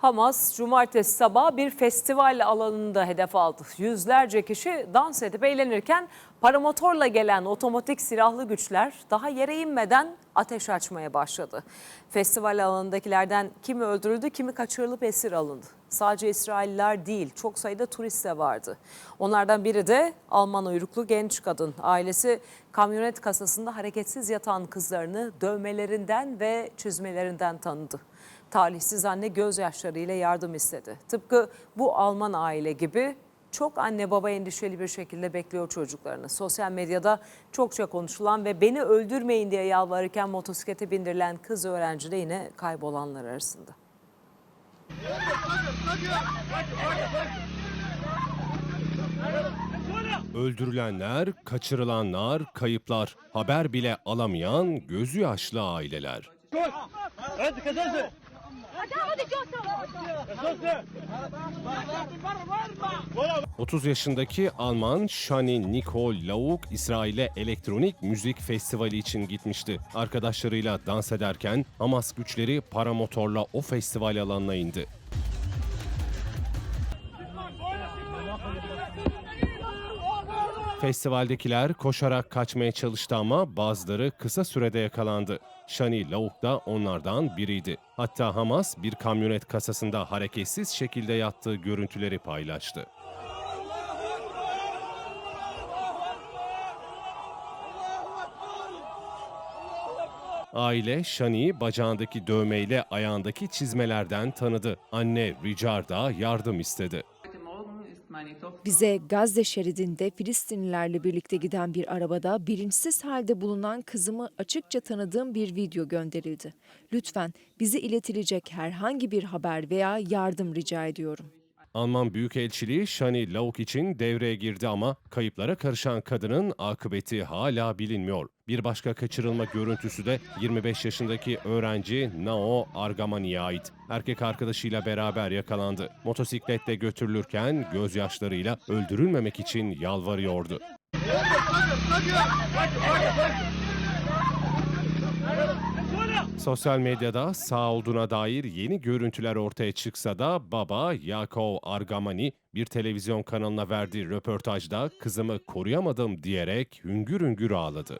Hamas cumartesi sabahı bir festival alanında hedef aldı. Yüzlerce kişi dans edip eğlenirken paramotorla gelen otomatik silahlı güçler daha yere inmeden ateş açmaya başladı. Festival alanındakilerden kimi öldürüldü, kimi kaçırılıp esir alındı. Sadece İsrailliler değil, çok sayıda turist de vardı. Onlardan biri de Alman uyruklu genç kadın. Ailesi kamyonet kasasında hareketsiz yatan kızlarını dövmelerinden ve çizmelerinden tanıdı. Talihsiz anne gözyaşlarıyla yardım istedi. Tıpkı bu Alman aile gibi çok anne baba endişeli bir şekilde bekliyor çocuklarını. Sosyal medyada çokça konuşulan ve beni öldürmeyin diye yalvarırken motosiklete bindirilen kız öğrenci de yine kaybolanlar arasında. Öldürülenler, kaçırılanlar, kayıplar, haber bile alamayan gözü yaşlı aileler. Hadi kazanın. 30 yaşındaki Alman Shani Nicole Lauk İsrail'e elektronik müzik festivali için gitmişti. Arkadaşlarıyla dans ederken Hamas güçleri paramotorla o festival alanına indi. Festivaldekiler koşarak kaçmaya çalıştı ama bazıları kısa sürede yakalandı. Shani Lauk da onlardan biriydi. Hatta Hamas bir kamyonet kasasında hareketsiz şekilde yattığı görüntüleri paylaştı. Aile Shani'yi bacağındaki dövmeyle ayağındaki çizmelerden tanıdı. Anne Ricar da yardım istedi. Bize Gazze şeridinde Filistinlilerle birlikte giden bir arabada bilinçsiz halde bulunan kızımı açıkça tanıdığım bir video gönderildi. Lütfen bize iletilecek herhangi bir haber veya yardım rica ediyorum. Alman Büyükelçiliği Shani Lauk için devreye girdi ama kayıplara karışan kadının akıbeti hala bilinmiyor. Bir başka kaçırılma görüntüsü de 25 yaşındaki öğrenci Nao Argamani'ye ait. Erkek arkadaşıyla beraber yakalandı. Motosikletle götürülürken gözyaşlarıyla öldürülmemek için yalvarıyordu. Sosyal medyada sağ olduğuna dair yeni görüntüler ortaya çıksa da baba Yakov Argamani bir televizyon kanalına verdiği röportajda kızımı koruyamadım diyerek hüngür hüngür ağladı.